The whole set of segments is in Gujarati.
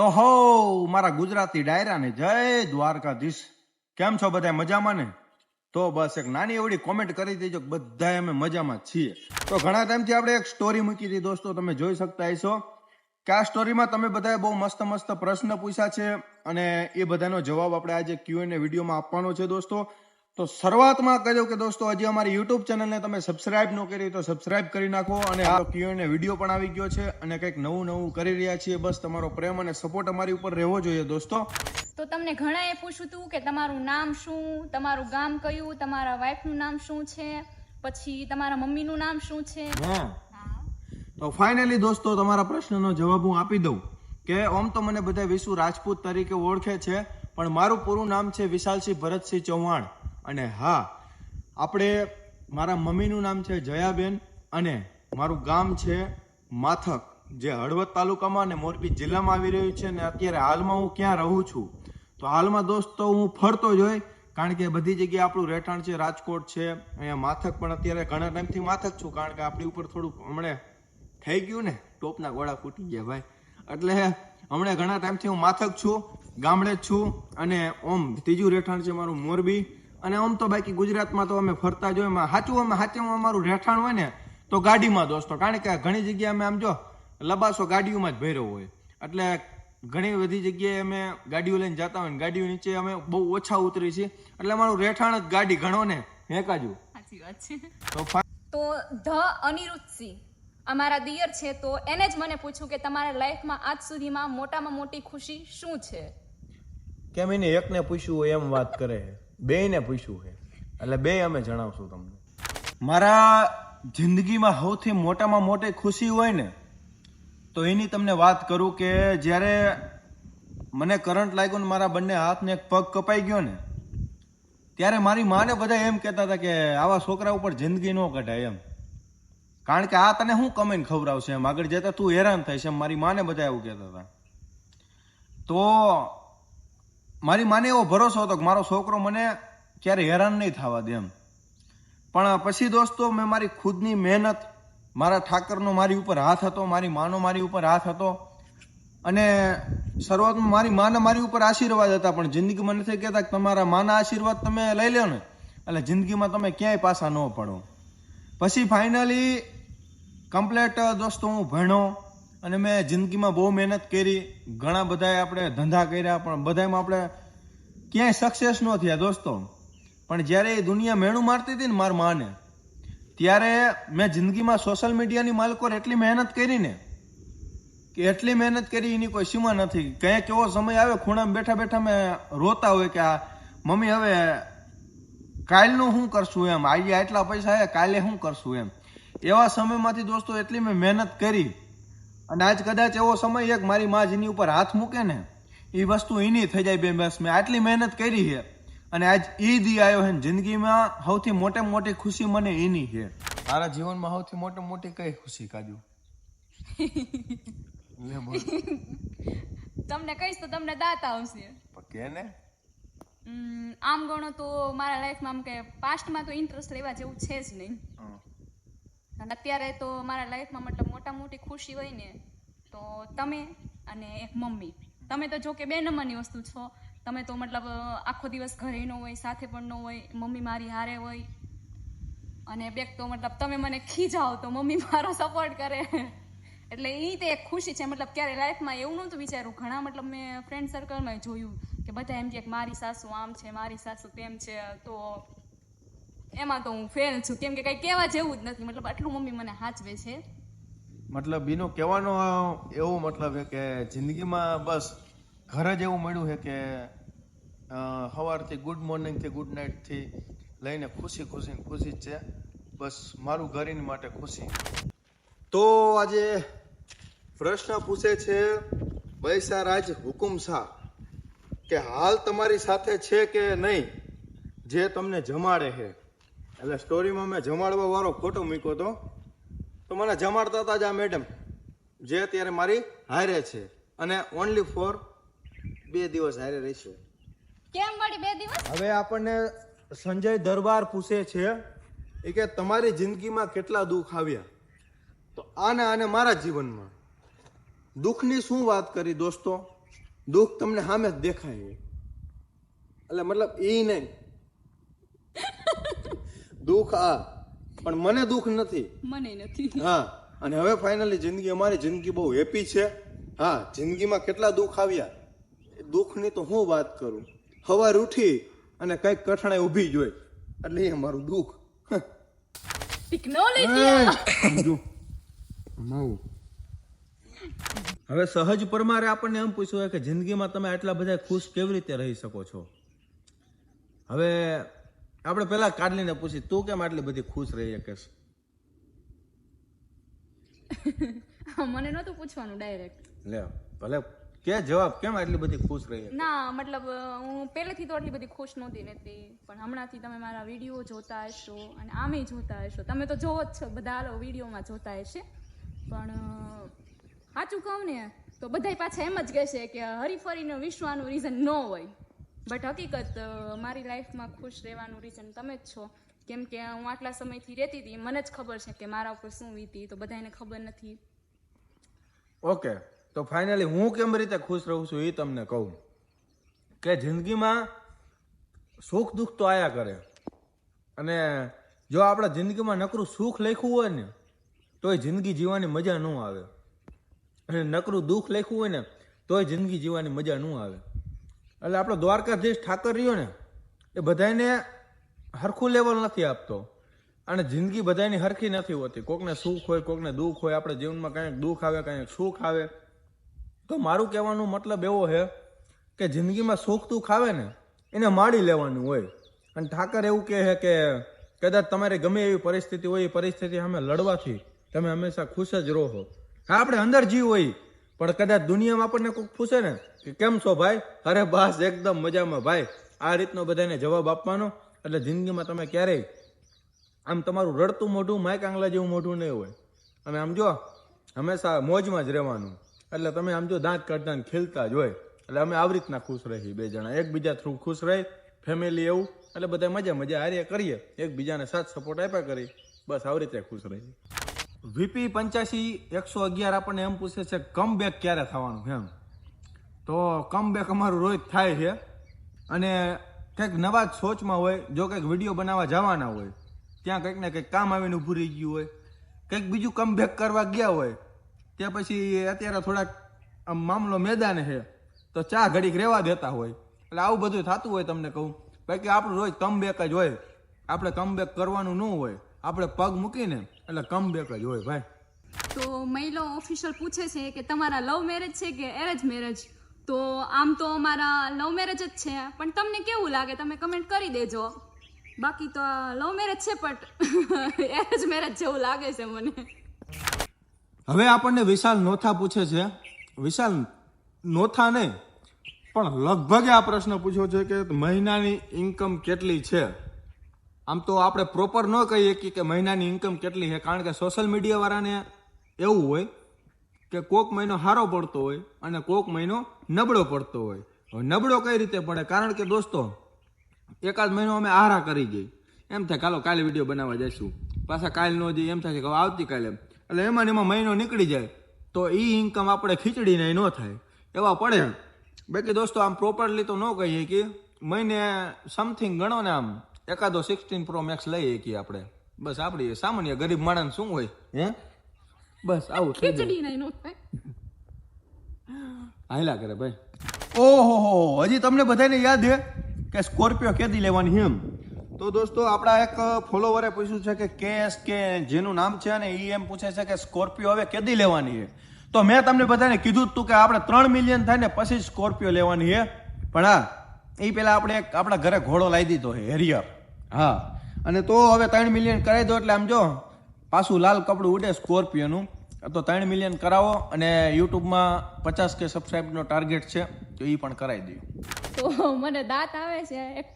તો હો, મારા ગુજરાતી ડાયરાને જય દ્વારકાધીશ. કેમ છો બધા મજામાં ને? તો બસ એક નાની એવડી કોમેન્ટ કરી દેજો બધા અમે મજામાં છીએ. તો ઘણા ટાઈમથી આપણે એક સ્ટોરી મૂકી હતી દોસ્તો, તમે જોઈ શકતા હશો કે આ સ્ટોરીમાં તમે બધાએ બહુ મસ્ત મસ્ત પ્રશ્ન પૂછ્યા છે અને એ બધાનો જવાબ આપણે આજે ક્યુ એને વિડીયોમાં આપવાનો છે દોસ્તો. તો શરૂઆતમાં કહ્યું કે દોસ્તો હજી અમારી યુટ્યુબ ચેનલને તમે સબસ્ક્રાઇબ ન કરી તો સબસ્ક્રાઇબ કરી નાખો અને આ ક્યુ એને વીડિયો પણ આવી ગયો છે અને કંઈક નવું નવું કરી રહ્યા છીએ. બસ તમારો પ્રેમ અને સપોર્ટ અમારી ઉપર રહેવો જોઈએ દોસ્તો. તો તમને ઘણા એ પૂછ્યું હતું કે તમારું નામ શું તમારું ગામ કયું તમારા વાઈફનું નામ શું છે પછી તમારા મમ્મીનું નામ શું છે? હા. તો ફાઇનલી દોસ્તો તમારા પ્રશ્નનો જવાબ હું આપી દઉં કે ઓમ તો મને બધા વિશુ રાજપૂત તરીકે ઓળખે છે પણ મારું પૂરું નામ છે વિશાલસિંહ ભરતસિંહ ચૌહાણ. અને હા, આપણે મારા મમ્મીનું નામ છે જયાબેન અને મારું ગામ છે માથક, જે હળવદ તાલુકામાં અને મોરબી જિલ્લામાં આવી રહ્યું છે અને અત્યારે હાલમાં હું ક્યાં રહું છું? તો હાલમાં દોસ્તો, હું ફરતો જ હોય, કારણ કે બધી જગ્યાએ આપણું રહેઠાણ છે, રાજકોટ છે, અહીંયા માથક પણ અત્યારે ઘણા ટાઈમથી માથક છું, કારણ કે આપણી ઉપર થોડુંક હમણે થઈ ગયું ને, ટોપના ગોળા ફૂટી ગયા ભાઈ. એટલે હમણાં ઘણા ટાઈમથી હું માથક છું, ગામડે જ છું અને ઓમ, ત્રીજું રહેઠાણ છે મારું મોરબી. અને આમ તો બાકી ગુજરાતમાં તો અમે ફરતા જ હોય એમાં સાચું અમે સાચું અમારું રહેઠાણ હોય ને તો ગાડીમાં દોસ્તો કારણ કે ઘણી જગ્યાએ અમે આમ જો લબાસો ગાડીઓમાં જ ભર્યો હોય. એટલે ઘણી બધી જગ્યાએ અમે ગાડીઓ લઈને જતા હોય ને ગાડીઓ નીચે અમે બહુ ઓછા ઉતરી છીએ. એટલે અમારું રહેઠાણ જ ગાડી ઘણો ને હેકાજુ સાચી વાત છે. તો ધ અનિરુદ્ધસિંહ અમારા દિયર છે તો એને જ મને પૂછ્યું કે તમારા લાઈફમાં આજ સુધીમાં મોટામાં મોટી ખુશી શું છે? કેમ એને એકને પૂછ્યું એમ વાત કરે છે? બેયને પૂછ્યું છે. એટલે બે અમે જણાવશું તમને. મારા જિંદગીમાં સૌથી મોટામાં મોટી ખુશી હોય ને, તો એની તમને વાત કરું કે જ્યારે મને કરંટ લાગ્યો ને મારા બંને હાથને એક પગ કપાઈ ગયો ને, ત્યારે મારી માને બધા એમ કહેતા હતા કે આવા છોકરા ઉપર જિંદગી ન કઢાય એમ. કારણ કે આ તને શું કમાઈને ખવડાવશે એમ? આગળ જતા તું હેરાન થઈશ એમ મારી માને બધા એવું કહેતા હતા. તો મારી માને એવો ભરોસો હતો કે મારો છોકરો મને ક્યારે હેરાન નહીં થવા દે એમ. પણ પછી દોસ્તો, મેં મારી ખુદની મહેનત, મારા ઠાકરનો મારી ઉપર હાથ હતો, મારી માનો મારી ઉપર હાથ હતો. અને શરૂઆતમાં મારી માના મારી ઉપર આશીર્વાદ હતા, પણ જિંદગીમાં નથી કહેતા કે તમારા માના આશીર્વાદ તમે લઈ લો ને, એટલે જિંદગીમાં તમે ક્યાંય પાછા ન પડો. પછી ફાઇનલી કમ્પ્લેટ દોસ્તો, હું ભણ્યો. અને મેં જિંદગીમાં બહુ મહેનત કરી, ઘણા બધાએ આપણે ધંધા કર્યા, પણ બધામાં આપણે ક્યાંય સક્સેસ ન થયા દોસ્તો. પણ જ્યારે એ દુનિયા મેણું મારતી હતી ને માર માને, ત્યારે મેં જિંદગીમાં સોશિયલ મીડિયાની માલકોર એટલી મહેનત કરી ને કે એટલી મહેનત કરી એની કોઈ સીમા નથી. કંઈક એવો સમય આવે, ખૂણામાં બેઠા બેઠા મેં રોતા હોય કે આ, મમ્મી, હવે કાલનું શું કરશું એમ? આજે આટલા પૈસા આવ્યા, કાલે શું કરશું એમ? એવા સમયમાંથી દોસ્તો એટલી મેં મહેનત કરી અને આજ કદાચ એવો સમય એક મારી મા જેની ઉપર હાથ મૂકે ને એ વસ્તુ એની થઈ જાય બે બસ મેં આટલી મહેનત કરી છે. અને આજ એ દી આવ્યો છે જિંદગીમાં સૌથી મોટે મોટી ખુશી મને એની છે. મારા જીવનમાં સૌથી મોટી મોટી કઈ ખુશી કાજુ? તમને કહીશ તો તમને દાંત આવશે. કે ને આમ ગણો તો મારા લાઈફમાં આમ કે પાસ્ટમાં તો ઇન્ટરેસ્ટ લેવા જેવું છે જ નહીં. અને અત્યારે તો મારા લાઈફમાં મતલબ મોટા મોટી ખુશી હોય ને, તો તમે અને એક મમ્મી. તમે તો જો કે બે નંબરની વસ્તુ છો. તમે તો મતલબ આખો દિવસ ઘરે ન હોય, સાથે પણ ન હોય, મમ્મી મારી હારે હોય. અને બેક તો મતલબ તમે મને ખીજાઓ તો મમ્મી મારો સપોર્ટ કરે. એટલે એ તે એક ખુશી છે. મતલબ ક્યારે લાઈફમાં એવું નહોતું વિચાર્યું. ઘણા મતલબ મેં ફ્રેન્ડ સર્કલમાં જોયું કે બધા એમ કે મારી સાસુ આમ છે, મારી સાસુ તેમ છે. તો એમાં તો હું ફેલ છું. કેમ કે કંઈ કહેવા જેવું જ નથી. મતલબ આટલું મમ્મી મને હાચવે છે. મતલબ એનો કહેવાનો એવો મતલબ છે કે જિંદગીમાં બસ ઘર જ એવું મળ્યું છે કે સવારથી ગુડ મોર્નિંગથી ગુડ નાઇટથી લઈને ખુશી ખુશી ખુશી જ છે. બસ મારું ઘર એની માટે ખુશી. તો આજે પ્રશ્ન પૂછે છે, વૈસારાજ હુકુમ શાહ, કે હાલ તમારી સાથે છે કે નહીં? જે તમને જમાડે છે. એટલે સ્ટોરીમાં મેં જમાડવા વાળો ફોટો મૂક્યો હતો તો મને જમાડતા હતા જ આ મેડમ જે અત્યારે મારી હારે છે. અને ઓનલી ફોર બે દિવસ હારે રહેશે. કેમ મળી બે દિવસ? હવે આપણને સંજય દરબાર પૂછે છે એ કે તમારી જિંદગીમાં કેટલા દુઃખ આવ્યા? તો આને આને મારા જીવનમાં. દુઃખની શું વાત કરી દોસ્તો? દુઃખ તમને સામે જ દેખાય. એટલે મતલબ એ નહીં. દુઃખ આ. પણ મને દુઃખ નથી. મને નથી. હા અને હવે ફાઇનલી જિંદગી અમારી જિંદગી બહુ હેપી છે. હા જિંદગીમાં કેટલા દુઃખ આવ્યા? દુઃખની તો હું વાત કરું? સવાર ઉઠી અને કંઈક કઠણાઈ ઊભી જોઈ. એટલે એ અમારું દુઃખ. હવે સહજ પરમારે આપણને એમ પૂછ્યું કે જિંદગીમાં તમે આટલા બધા ખુશ કેવી રીતે રહી શકો છો? હવે આપણે પહેલા કાઢલીને પૂછી તું કેમ આટલી બધી ખુશ રહી શકે છે? મને નહોતું પૂછવાનું ડાયરેક્ટ લે ભલે કે જવાબ કેમ આટલી બધી ખુશ રહી ના મતલબ હું પહેલેથી તો આટલી બધી ખુશ નહોતી રહેતી પણ હમણાંથી તમે મારા વીડિયો જોતા હશો અને આમે જોતા હશો. તમે તો જોવો જ છો બધા વિડીયોમાં જોતા હશે. પણ સાચું કહું ને તો બધાય પાછા એમ જ કહેશે કે હરીફરીનો વિશ્વાનું રીઝન ન હોય. બટ હકીકત મારી લાઈફમાં ખુશ રહેવાનું રીઝન તમે જ છો. કેમ કે હું આટલા સમયથી રહેતી હતી, મને જ ખબર છે કે મારા ઉપર શું વીતી, તો બધાને ખબર નથી. ઓકે તો ફાઇનલી હું કેમ રીતે ખુશ રહું છું એ તમને કહું. કે જિંદગીમાં સુખ દુઃખ તો આયા કરે. અને જો આપણે જિંદગીમાં નકરું સુખ લખ્યું હોય ને, તોય જિંદગી જીવવાની મજા ન આવે. અને નકરું દુઃખ લખ્યું હોય ને, તોય જિંદગી જીવવાની મજા ન આવે. એટલે આપણો દ્વારકાધીશ ઠાકર રહ્યો ને, એ બધાને હરખું લેવલ નથી આપતો. અને જિંદગી બધાની હરખી નથી હોતી. કોકને સુખ હોય, કોકને દુઃખ હોય, આપણે જીવનમાં કંઈક દુઃખ આવે, કંઈક સુખ આવે. તો મારું કહેવાનું મતલબ એવો છે કે જિંદગીમાં સુખ દુઃખ આવે ને, એને માડી લેવાનું હોય. અને ઠાકર એવું કહે છે કે કદાચ તમારે ગમે એવી પરિસ્થિતિ હોય, એ પરિસ્થિતિ સામે લડવાથી તમે હંમેશા ખુશ જ રહો. હા આપણે અંદર જીવ હોય પણ કદાચ દુનિયામાં આપણને કોઈ પૂછે ને કે કેમ છો ભાઈ? અરે બસ, એકદમ મજામાં. ભાઈ, આ રીતનો બધાને જવાબ આપવાનો. એટલે જિંદગીમાં તમે ક્યારેય આમ તમારું રડતું મોઢું, માઇક આંગલા જેવું મોઢું નહીં હોય. અને આમ જો, હંમેશા મોજમાં જ રહેવાનું. એટલે તમે આમ જો દાંત કાઢતા ને ખીલતા જ હોય. એટલે અમે આવી રીતના ખુશ રહીએ બે જણા. એકબીજા થ્રુ ખુશ રહી ફેમિલી એવું. એટલે બધા મજા મજા હારે કરીએ. એકબીજાને સાથ સપોર્ટ આપ્યા કરી બસ આવી રીતે ખુશ રહીએ. વીપી પંચ્યાસી, એકસો અગિયાર આપણને એમ પૂછે છે કમ બેક ક્યારે થવાનું? એમ. તો કમ બેક અમારું રોજ થાય છે. અને કંઈક નવા જ સોચમાં હોય, જો કંઈક વીડિયો બનાવવા જવાના હોય, ત્યાં કંઈક ને કંઈક કામ આવીને ઊભું રહી ગયું હોય, કંઈક બીજું કમ બેક કરવા ગયા હોય, ત્યાં પછી અત્યારે થોડાક આમ મામલો મેદાન છે, તો ચા ઘડીક રહેવા દેતા હોય. એટલે આવું બધું થતું હોય તમને કહું. બાકી આપણું રોજ કમ બેક જ હોય. આપણે કમ બેક કરવાનું ન હોય. આપણે પગ મૂકીને એટલે કમ બેક જ હોય ભાઈ. તો મહિલા ઓફિશિયલ પૂછે છે કે તમારા લવ મેરેજ છે કે એરેજ મેરેજ તો આમ તો અમારા લવ મેરેજ જ છે પણ તમને કેવું લાગે તમે કમેન્ટ કરી દેજો. બાકી તો લવ મેરેજ છે બટ એરેજ મેરેજ જેવું લાગે છે મને. હવે આપણને વિશાલ નોથા પૂછે છે. વિશાલ નોથા નહીં પણ લગભગ આ પ્રશ્ન પૂછ્યો છે કે મહિનાની ઇન્કમ કેટલી છે? આમ તો આપણે પ્રોપર ન કહીએ કે મહિનાની ઇન્કમ કેટલી છે, કારણ કે સોશિયલ મીડિયા વાળાને એવું હોય કે કોક મહિનો સારો પડતો હોય અને કોક મહિનો નબળો પડતો હોય. હવે નબળો કઈ રીતે પડે? કારણ કે દોસ્તો, એકાદ મહિનો અમે આરા કરી ગઈ. એમ થાય કાલો કાલે વીડિયો બનાવવા જઈશું. પાછા કાલ ન જઈએ, એમ થાય કે હવે આવતીકાલે. એટલે એમાં એમાં મહિનો નીકળી જાય, તો એ ઇન્કમ આપણે ખીચડીને ન થાય. એવા પડે બાકી દોસ્તો, આમ પ્રોપરલી તો ન કહીએ કે મહિને સમથિંગ ગણો ને આમ. એકાદો સિક્સટીન પ્રો મેક્સ લઈએ કે આપણે? બસ આપણી સામાન્ય ગરીબ માણસ શું હોય? હે? બસ આવું ખીચડી નહીં નો થાય. કરે ભાઈ. ઓહો હો હજી તમને બધાને યાદ છે કે સ્કોર્પિયો કેદી લેવાની છે એમ? તો દોસ્તો આપણા એક ફોલોવરે પૂછ્યું છે કે કેસ કે જેનું નામ છે ને એ એમ પૂછે છે કે સ્કોર્પિયો હવે કેદી લેવાની છે? તો મેં તમને બધાને કીધું હતું તું કે આપણે ત્રણ મિલિયન થાય ને પછી સ્કોર્પિયો લેવાની છે. પણ હા એ પેલા આપણે એક આપણા ઘરે ઘોડો લાવી દીધો છે હેરિયર હા. અને તો હવે ત્રણ મિલિયન કરાવી દો એટલે આમ જો પાછું લાલ કપડું ઉડે સ્કોર્પિયોનું. તો ત્રણ મિલિયન કરાવો અને યુટ્યુબમાં પચાસ કે સબસ્ક્રાઇબનો ટાર્ગેટ છે તો એ પણ કરાવી દો. તો મને દાંત આવે છે. એક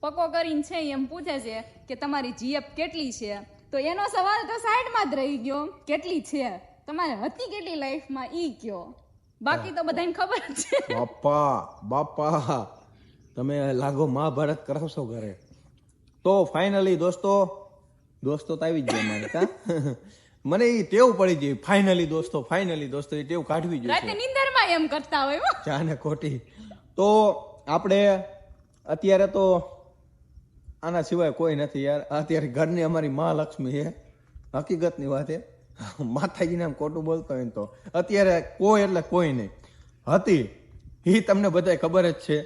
પકો કરીને છે એમ પૂછે છે કે તમારી જીએફ કેટલી છે? તો એનો સવાલ તો સાઈડમાં જ રહી ગયો. કેટલી છે? તમારે હતી કેટલી લાઈફમાં? ઈ કયો. બાકી તો બધાને ખબર જ છે. બાપા બાપા. તમે લાગો મહાભારત કરાવશો ઘરે. તો ફાઇનલી દોસ્તો દોસ્તો તો આવી જ ગયા મારે કા? મને એ ટેવ પડી ગઈ ફાઇનલી દોસ્તો ફાઇનલી દોસ્તો એ ટેવ કાઢવી જોઈએ. રાતે નિંદરમાં એમ કરતા હોય. જાને ખોટી તો આપણે અત્યારે તો આના સિવાય કોઈ નથી યાર. અત્યારે ઘરની અમારી મહાલક્ષ્મી છે. હકીકતની વાત છે. માતાજીને આમ ખોટું બોલતો હોય તો. અત્યારે કોઈ એટલે કોઈ નહીં. હતી. એ તમને બધાય ખબર જ છે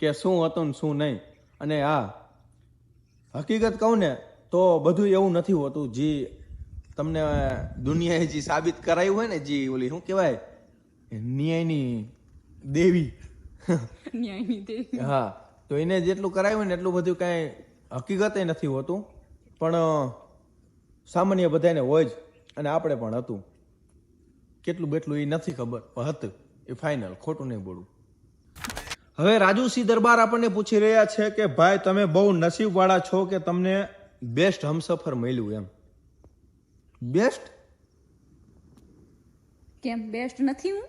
કે શું હતું ને શું નહીં. અને હા હકીકત કહું ને તો બધું એવું નથી હોતું. જે તમને દુનિયાએ જે સાબિત કરાયું હોય ને જે ઓલી શું કહેવાય? ન્યાયની દેવી. ન્યાયની દેવી. હા તો એને જેટલું કરાયું હોય ને એટલું બધું કાંઈ હકીકતે નથી હોતું. પણ સામાન્ય બધાને હોય જ અને આપણે પણ હતું. કેટલું બેટલું એ નથી ખબર. હતું એ ફાઇનલ ખોટું નહીં બોલું. હવે રાજુસિંહ દરબાર આપણને પૂછી રહ્યા છે કે ભાઈ તમે બહુ નસીબવાળા છો કે તમને બેસ્ટ હમસફર મળ્યું એમ? બેસ્ટ કેમ બેસ્ટ નથી હું?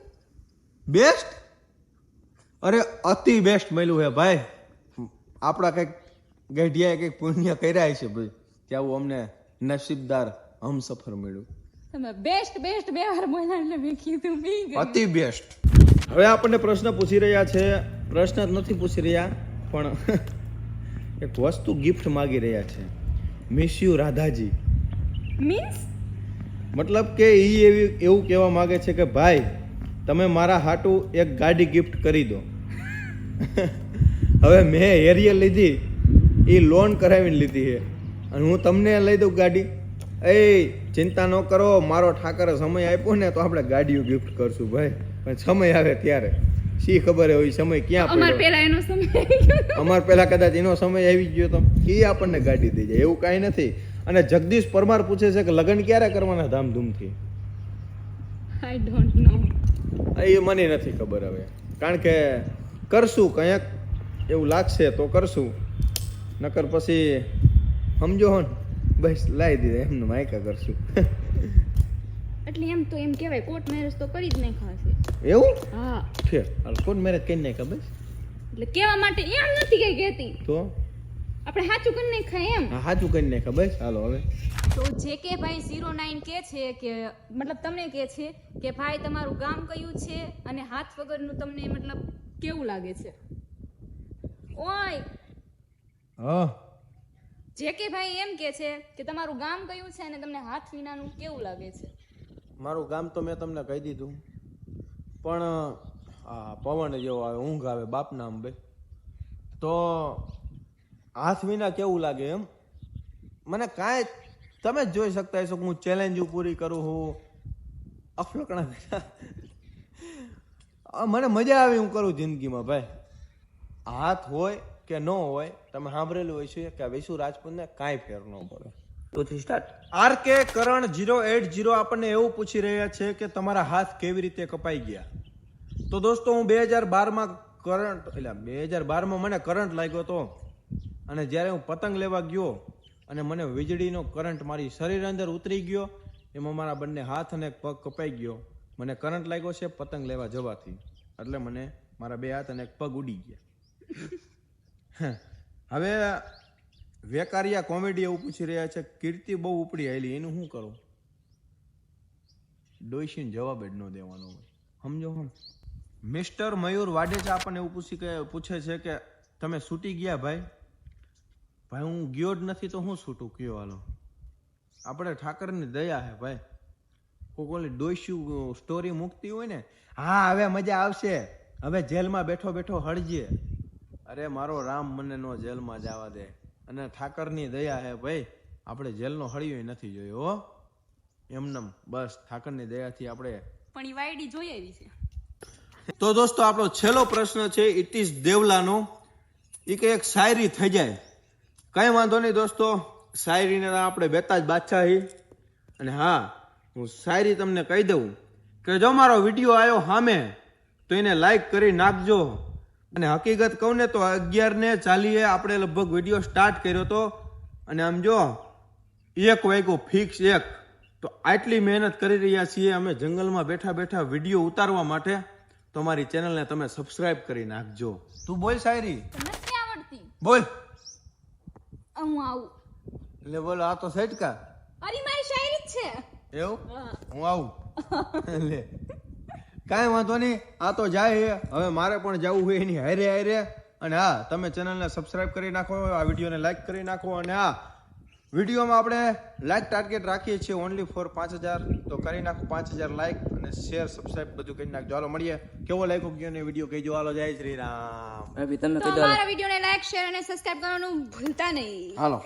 બેસ્ટ અરે અતિ બેસ્ટ મળ્યું હે ભાઈ. આપણા કંઈક ગઢિયાએ કંઈક પુણ્ય કર્યા છે ભાઈ. ત્યાં અમને નસીબદાર હમસફર મળ્યું. તમે બેસ્ટ બેસ્ટ બે વાર બોલ્યા એટલે મેં કીધું. બી અતિ બેસ્ટ હવે આપણને પ્રશ્ન પૂછી રહ્યા છે. પ્રશ્ન જ નથી પૂછી રહ્યા પણ એક વસ્તુ ગિફ્ટ માગી રહ્યા છે. Miss you Radhaji. મીન્સ મતલબ કે એ એવી એવું કહેવા માગે છે કે ભાઈ તમે મારા હાટું એક ગાડી ગિફ્ટ કરી દો. હવે મેં એરિયલ લીધી એ લોન કરાવીને લીધી છે. અને હું તમને લઈ દઉં ગાડી. એ ચિંતા ન કરો મારો ઠાકરે સમય આપ્યો ને તો આપણે ગાડીઓ ગિફ્ટ કરશું ભાઈ. પણ સમય આવે ત્યારે. શી ખબર હોય સમય ક્યાં અમાર પહેલા એનો સમય અમાર પહેલા કદાચ એનો સમય આવી ગયો તો. એ આપણને ગાડી દઈ જાય એવું કાંઈ નથી. અને જગદીશ પરમાર પૂછે છે કે લગ્ન ક્યારે કરવાના ધામધૂમથી? Know. એ મને નથી ખબર હવે. કારણ કે કરશું કંઈક એવું લાગશે તો કરશું. નકર પછી સમજો હો ને બસ લાવી દીધા એમને માયકા કરશું. એટલે એમ તો એમ કહેવાય કોર્ટ મેરેજ તો કરી જ નહીં ખાશે એવું? હા. છે હાલ કોર્ટ મેરેજ કરી નાખ્યા બસ? એટલે કહેવા માટે એમ નથી કઈ કહેતી. તો? આપણે સાચું કરી નાખાય એમ. હા સાચું કરી નાખ્યા બસ હાલો હવે. તો જે કે ભાઈ ઝીરો નાઇન કે છે કે મતલબ તમને કે છે કે ભાઈ તમારું ગામ કયું છે અને હાથ વગરનું તમને મતલબ કેવું લાગે છે? ઓય! હા. જે કે ભાઈ એમ કે છે કે તમારું ગામ કયું છે અને તમને હાથ વિનાનું કેવું લાગે છે? મારું ગામ તો મેં તમને કહી દીધું. પણ, આ પવન જેવો આવે, ઊંઘ આવે, બાપના અંબે. તો હાથ વિના કેવું લાગે એમ? મને કાંઈ તમે જ જોઈ શકતા હશો કે હું ચેલેન્જ પૂરી કરું હું અફલકણા આ મને મજા આવી હું કરું જિંદગીમાં, ભાઈ. હાથ હોય કે ન હોય, તમે સાંભળેલું હોય છે કે વિશુ રાજપૂતને કાંઈ ફેર ન પડે. સ્ટાર્ટ આર કે કરણ જીરો એટ જીરો આપણને એવું પૂછી રહ્યા છે કે તમારા હાથ કેવી રીતે કપાઈ ગયા? તો દોસ્તો, હું બે હજાર બારમાં કરંટ એટલે બે હજાર બારમાં મને કરંટ લાગ્યો હતો અને જ્યારે હું પતંગ લેવા ગયો અને મને વીજળીનો કરંટ મારી શરીર અંદર ઉતરી ગયો, એમાં મારા બંને હાથ અને પગ કપાઈ ગયો. મને કરંટ લાગ્યો છે, પતંગ લેવા જવાથી. એટલે મને મારા બે હાથ અને એક પગ ઉડી ગયા. હવે વેકારિયા કોમેડી એવું પૂછી રહ્યા છે, કીર્તિ બહુ ઉપડી આવેલી એનું શું કરું? ડોઈશીને જવાબ જ ન દેવાનો હોય. સમજો હમ મિસ્ટર મયુર વાડેચા આપણને એવું પૂછી કે, પૂછે છે કે, તમે છૂટી ગયા ભાઈ? ભાઈ, હું ગયો જ નથી તો હું છૂટું કયો હાલો? આપણે ઠાકરની દયા હે ભાઈ. કોક ઓલી ડોઈશું સ્ટોરી મૂકતી હોય ને, હા, હવે મજા આવશે. હવે જેલમાં બેઠો બેઠો હળજીએ. અરે, મારો રામ મને નો જેલમાં જવા દે. અને ઠાકરની દયા હે ભાઈ આપણે જેલનો હળિયો નથી જોયો હો. એમનેમ બસ ઠાકરની દયાથી આપણે પણ એ વાયડી જોઈ આવી છે. તો દોસ્તો આપણો છેલ્લો પ્રશ્ન છે ઇટ ઇઝ દેવલાનો. એ કે એક શાયરી થઈ જાય. કઈ વાંધો નહીં દોસ્તો શાયરીને આપણે બેતા જ બાદશાહ. અને હા હું શાયરી તમને કહી દઉં કે જો મારો વીડિયો આવ્યો સામે તો એને લાઈક કરી નાખજો. અને હકીકત કહું ને તો અગિયાર ને ચાલીએ આપણે લગભગ વીડિયો સ્ટાર્ટ કર્યો હતો અને આમ જો એક વાગ્યો ફિક્સ એક. તો આટલી મહેનત કરી રહ્યા છીએ અમે જંગલમાં બેઠા બેઠા વીડિયો ઉતારવા માટે. તો અમારી ચેનલને તમે સબસ્ક્રાઇબ કરી નાખજો. તું બોલ શાયરી. નથી આવડતી? બોલ. હું આવું. એટલે બોલો આ તો સટકા. અરે મારી શાયરી જ છે. એવું? હું. આવું. લે કાંઈ વાંધો નહીં આ તો જાય હવે મારે પણ જવું હોય એની હારે હારે. અને હા તમે ચેનલને સબસ્ક્રાઇબ કરી નાખો આ વિડીયોને લાઇક કરી નાખો. અને હા વિડીયોમાં આપણે લાઇક ટાર્ગેટ રાખીએ છીએ ઓનલી ફોર પાંચ હજાર. તો કરી નાખો પાંચ હજાર લાઇક અને શેર સબસ્ક્રાઇબ બધું કરી નાખજો. હાલો મળીએ. કેવો લાગ્યો ગયો ને વીડિયો કહીજો. હાલો જય શ્રી રામ. તમે વિડીયોને લાઈક શેર અને સબસ્ક્રાઇબ કરવાનું ભૂલતા નહીં. હાલો.